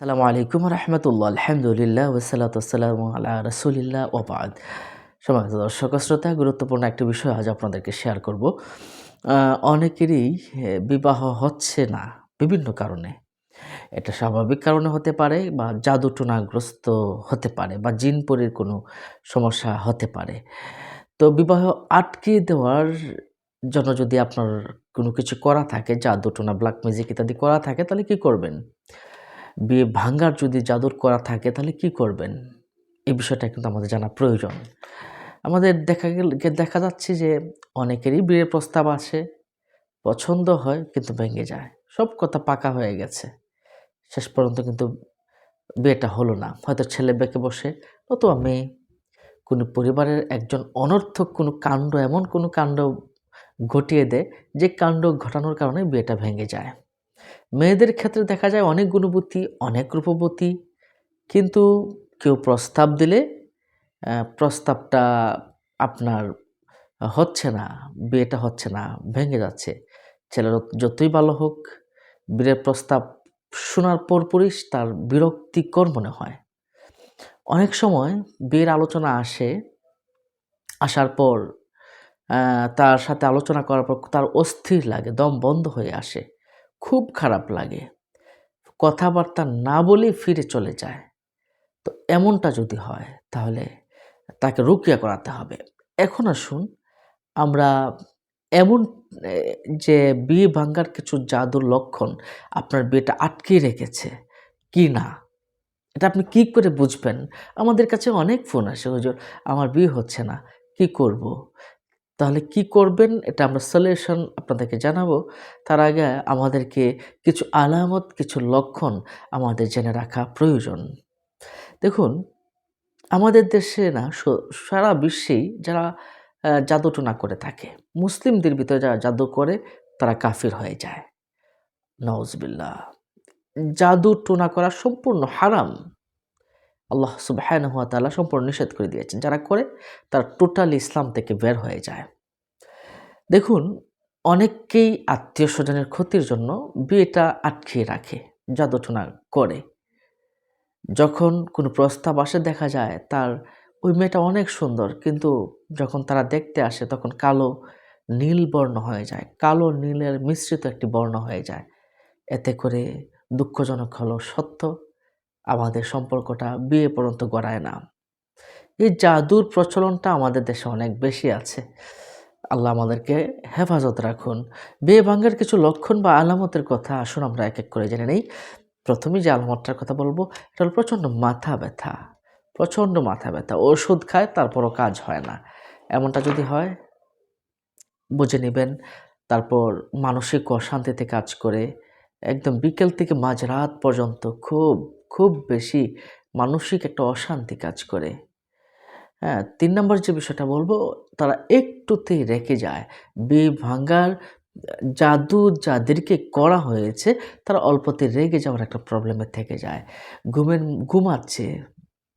সালামু আলাইকুম রহমতুল্লাহ, আলহামদুলিল্লাহ ওসালাতাম আল্লাহ রসুলিল্লাহ ওবাদ সমাজ দর্শক শ্রোতা, গুরুত্বপূর্ণ একটি বিষয় আজ আপনাদেরকে শেয়ার করব। অনেকেরই বিবাহ হচ্ছে না বিভিন্ন কারণে। এটা স্বাভাবিক কারণে হতে পারে বা জাদু টোনাগ্রস্ত হতে পারে বা জিনপরির কোনো সমস্যা হতে পারে। তো বিবাহ আটকে দেওয়ার জন্য যদি আপনার কোনো কিছু করা থাকে জাদু টোনা ব্ল্যাক ম্যাজিক ইত্যাদি করা থাকে, তাহলে কি করবেন? বিয়ে ভাঙ্গার যদি জাদুর করা থাকে, তাহলে কি করবেন? এই বিষয়টা কিন্তু আমাদের জানা প্রয়োজন। আমাদের দেখা গেল, দেখা যাচ্ছে যে অনেকেরই বিয়ের প্রস্তাব আসে, পছন্দ হয় কিন্তু ভেঙে যায়। সব কথা পাকা হয়ে গেছে। শেষ পর্যন্ত কিন্তু বিয়েটা হলো না। হয়তো ছেলে বেঁকে বসে অথবা মেয়ে। কোনো পরিবারের একজন অনর্থক কোনো কাণ্ড, এমন কোনো কাণ্ড ঘটিয়ে দেয়, যে কাণ্ড ঘটানোর কারণে বিয়েটা ভেঙে যায়। মেয়েদের ক্ষেত্রে দেখা যায় অনেক গুণবতী, অনেক রূপবতী। কিন্তু কেউ প্রস্তাব দিলে প্রস্তাবটা আপনার হচ্ছে না, বিয়েটা হচ্ছে না, ভেঙে যাচ্ছে। ছেলের যতই ভালো হোক, বিয়ের প্রস্তাব শোনার পরপরই তার বিরক্তিকর মনে হয়। অনেক সময় বিয়ের আলোচনা আসে, আসার পর তার সাথে আলোচনা করার পর তার অস্থির লাগে, দম বন্ধ হয়ে আসে। খুব খারাপ লাগে। কথাবার্তা না বলেই ফিরে চলে যায়। তো এমনটা যদি হয়, তাহলে তাকে রুকিয়া করাতে হবে। এখন আসুন, আমরা এমন যে বিয়ে ভাঙ্গার কিছু জাদুর লক্ষণ আপনার বিয়েটা আটকে রেখেছে, কি না? এটা আপনি কি করে বুঝবেন? আমাদের কাছে অনেক ফোন আসে, হুজুর। আমার বিয়ে হচ্ছে না, কি করব। তাহলে কি করবেন? এটা আমরা সলিউশন আপনাদেরকে জানাব। তার আগে আমাদেরকে কিছু আলামত, কিছু লক্ষণ আমাদের জেনে রাখা প্রয়োজন। দেখুন, আমাদের দেশে না সারা বিশ্বেই যারা জাদুটোনা করে থাকে, মুসলিমদের ভিতরে যারা জাদু করে, তারা কাফির হয়ে যায়। নওয়াজবিল্লাহ জাদু টোনা করা সম্পূর্ণ হারাম। আল্লাহ তাআলা সম্পূর্ণ নিষেধ করে দিয়েছেন। যারা করে, তারা টোটালি ইসলাম থেকে বের হয়ে যায়। দেখুন অনেককেই আত্মীয় স্বজনের ক্ষতির জন্য বিয়েটা আটকিয়ে রাখে জাদুটোনা করে। যখন কোনো প্রস্তাব আসে দেখা যায় তার, ওই মেয়েটা অনেক সুন্দর। কিন্তু যখন তারা দেখতে আসে তখন কালো নীল বর্ণ হয়ে যায়, কালো নীলের মিশ্রিত একটি বর্ণ হয়ে যায়। এতে করে দুঃখজনক হলো সত্য, আমাদের সম্পর্কটা বিয়ে পর্যন্ত গড়ায় না। এই জাদুর প্রচলনটা আমাদের দেশে অনেক বেশি আছে। আল্লাহ আমাদেরকে হেফাজত রাখুন। বিয়ে ভাঙ্গার কিছু লক্ষণ বা আলামতের কথা আসুন আমরা এক এক করে জেনে নেই। প্রথমেই যে আলামতটার কথা বলব, এটা হলো প্রচণ্ড মাথা ব্যথা। প্রচণ্ড মাথা ব্যথা। ওষুধ খায়, তারপরও কাজ হয় না। এমনটা যদি হয়, বুঝে নেবেন। তারপর মানসিক অশান্তিতে কাজ করে, একদম বিকেল থেকে মাঝরাত পর্যন্ত খুব খুব বেশি মানসিক একটা অশান্তি কাজ করে। হ্যাঁ তিন নম্বর যে বিষয়টা বলব, তারা একটুতেই রেখে যায়। বিয়ে ভাঙ্গার জাদু যাদেরকে করা হয়েছে, তারা অল্পতে রেগে যাওয়ার একটা প্রবলেমে থেকে যায়। ঘুমের, ঘুমাচ্ছে,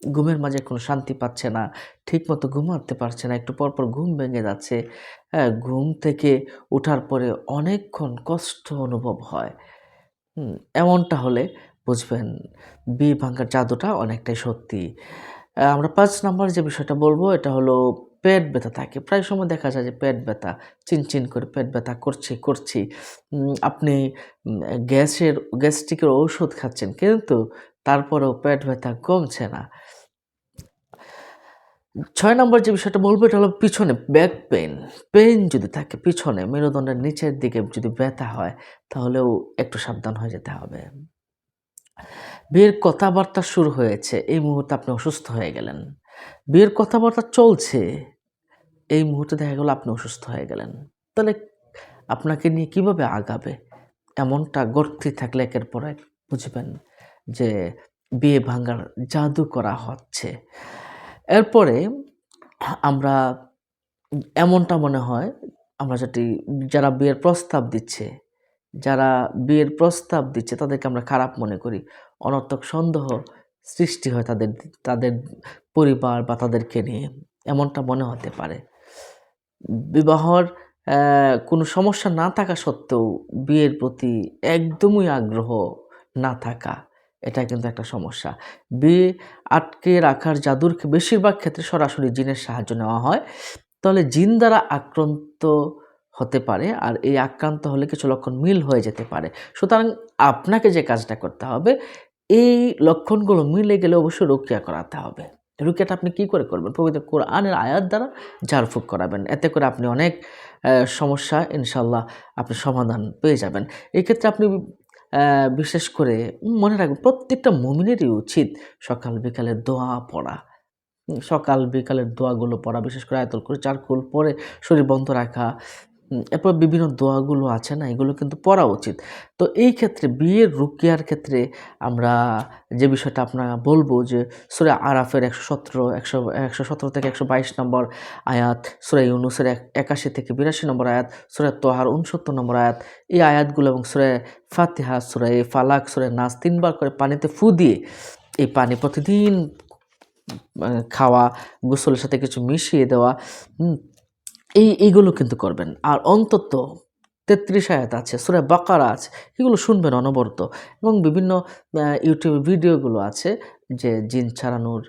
ঘুমের মাঝে কোনো শান্তি পাচ্ছে না, ঠিকমতো ঘুমাতে পারছে না, একটু পর পর ঘুম ভেঙে যাচ্ছে। হ্যাঁ ঘুম থেকে ওঠার পরে অনেকক্ষণ কষ্ট অনুভব হয়। এমনটা হলে বুঝবেন বিয়ে ভাঙ্গার জাদুটা অনেকটাই সত্যি। আমরা পাঁচ নাম্বার যে বিষয়টা বলব, এটা হলো পেট ব্যথা থাকে। প্রায় সময় দেখা যায় যে পেট ব্যথা চিনচিন করে পেট ব্যথা করছে, করছি। আপনি গ্যাসের, গ্যাস্ট্রিকের ঔষধ খাচ্ছেন কিন্তু তারপরেও পেট ব্যথা কমছে না। ছয় নম্বর যে বিষয়টা বলব, এটা হলো পিছনে ব্যাক পেন পেন যদি থাকে পিছনে, মেরুদণ্ডের নিচের দিকে যদি ব্যথা হয়, তাহলেও একটু সাবধান হয়ে যেতে হবে। বিয়ের কথাবার্তা শুরু হয়েছে, এই মুহূর্তে আপনি অসুস্থ হয়ে গেলেন। বিয়ের কথাবার্তা চলছে, এই মুহূর্তে দেখা গেল আপনি অসুস্থ হয়ে গেলেন। তাহলে আপনাকে নিয়ে কীভাবে আগাবে? এমনটা গর্তি থাকলে একের পর এক বুঝবেন যে বিয়ে ভাঙার জাদু করা হচ্ছে। এরপরে আমরা এমনটা মনে হয়, আমরা যেটি, যারা বিয়ের প্রস্তাব দিচ্ছে, যারা বিয়ের প্রস্তাব দিচ্ছে তাদেরকে আমরা খারাপ মনে করি। অনর্থক সন্দেহ সৃষ্টি হয় তাদের তাদের পরিবার বা তাদেরকে নিয়ে। এমনটা মনে হতে পারে। বিবাহর কোনো সমস্যা না থাকা সত্ত্বেও বিয়ের প্রতি একদমই আগ্রহ না থাকা, এটা কিন্তু একটা সমস্যা। বিয়ে আটকে রাখার জাদুর বেশিরভাগ ক্ষেত্রে সরাসরি জিনের সাহায্য নেওয়া হয়। তাহলে জিন দ্বারা আক্রান্ত হতে পারে আর এই আক্রান্ত হলে কিছু লক্ষণ মিল হয়ে যেতে পারে। সুতরাং আপনাকে যে কাজটা করতে হবে এই লক্ষণগুলো মিলে গেলে অবশ্যই রক্ষা করাতে হবে। রুকিয়াটা আপনি কি করে করবেন? পবিত্র কোরআনের আয়াত দ্বারা ঝাড়ফুঁক করাবেন। এতে করে আপনি অনেক সমস্যা ইনশাল্লাহ আপনি সমাধান পেয়ে যাবেন। এই ক্ষেত্রে আপনি বিশেষ করে মনে রাখবেন প্রত্যেকটা মুমিনেরই উচিত সকাল বিকালে দোয়া পড়া। সকাল বিকালের দোয়াগুলো পড়া, বিশেষ করে আয়তল করে চারকুল পরে শরীর বন্ধ রাখা এরপর বিভিন্ন দোয়াগুলো আছে না, এগুলো কিন্তু পড়া উচিত। তো এই ক্ষেত্রে, বিয়ের রুকিয়ার ক্ষেত্রে আমরা যে বিষয়টা আপনারা বলব যে সুরে আরাফের একশো সতেরো, একশো একশো সতেরো থেকে একশো বাইশ নম্বর আয়াত, সুরে ইউনুসের এক- একাশি থেকে বিরাশি নম্বর আয়াত, সুরে তোহার উনসত্তর নম্বর আয়াত, এই আয়াতগুলো এবং সুরে ফাতিহা, সুরে ফালাক, সুরে নাচ তিনবার করে পানিতে ফু দিয়ে এই পানি প্রতিদিন খাওয়া, গোসলের সাথে কিছু মিশিয়ে দেওয়া এই, এইগুলো কিন্তু করবেন। আর অন্তত তেত্রিশ আয়াত আছে, সুরে বাকারা আছে, এগুলো শুনবেন অনবরত। এবং বিভিন্ন ইউটিউব ভিডিওগুলো আছে যে জিন ছাড়ানোর,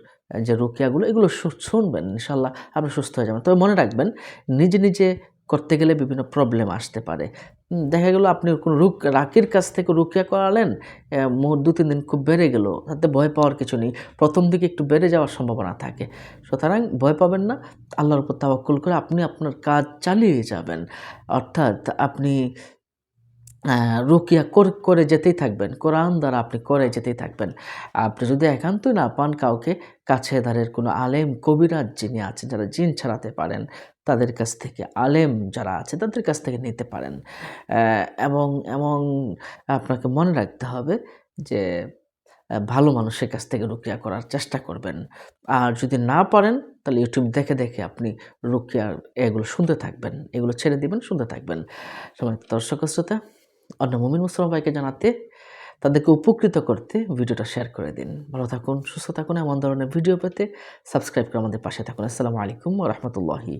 যে রুকিয়াগুলো, এগুলো শুনবেন ইনশাল্লাহ আপনি সুস্থ হয়ে যাবেন। তবে মনে রাখবেন, নিজে নিজে করতে গেলে বিভিন্ন প্রবলেম আসতে পারে। দেখা গেলো আপনি কোনো রুক, রাকির কাছ থেকে রুকিয়া করালেন দু, তিন দিন খুব বেড়ে গেল, তাতে ভয় পাওয়ার কিছু নেই। প্রথম দিকে একটু বেড়ে যাওয়ার সম্ভাবনা থাকে। সুতরাং ভয় পাবেন না, আল্লাহর উপর তাওয়াক্কুল করে আপনি আপনার কাজ চালিয়ে যাবেন। অর্থাৎ আপনি রুকিয়া করে যেতেই থাকবেন। কোরআন দ্বারা আপনি করে যেতেই থাকবেন। আপনি যদি একান্তই না পান কাউকে, কাছে ধারের কোনো আলেম, কবিরাজ যিনি আছেন, যারা জিন ছাড়াতে পারেন, তাদের কাছ থেকে আলেম যারা আছে, তাদের কাছ থেকে নিতে পারেন। এবং এবং আপনাকে মনে রাখতে হবে যে ভালো মানুষের কাছ থেকে রুকিয়া করার চেষ্টা করবেন। আর যদি না পারেন, তাহলে ইউটিউব দেখে দেখে আপনি রুকিয়ার এগুলো শুনতে থাকবেন। এগুলো ছেড়ে দিবেন, শুনতে থাকবেন। সময় দর্শক শ্রোতা অন্য মুমিন মুসলমান ভাইকে জানাতে, তাদেরকে উপকৃত করতে ভিডিওটা শেয়ার করে দিন। ভালো থাকুন, সুস্থ থাকুন, এমন ধরনের ভিডিও পেতে সাবস্ক্রাইব করে আমাদের পাশে থাকুন। আসসালামু আলাইকুম রহমতুল্লাহি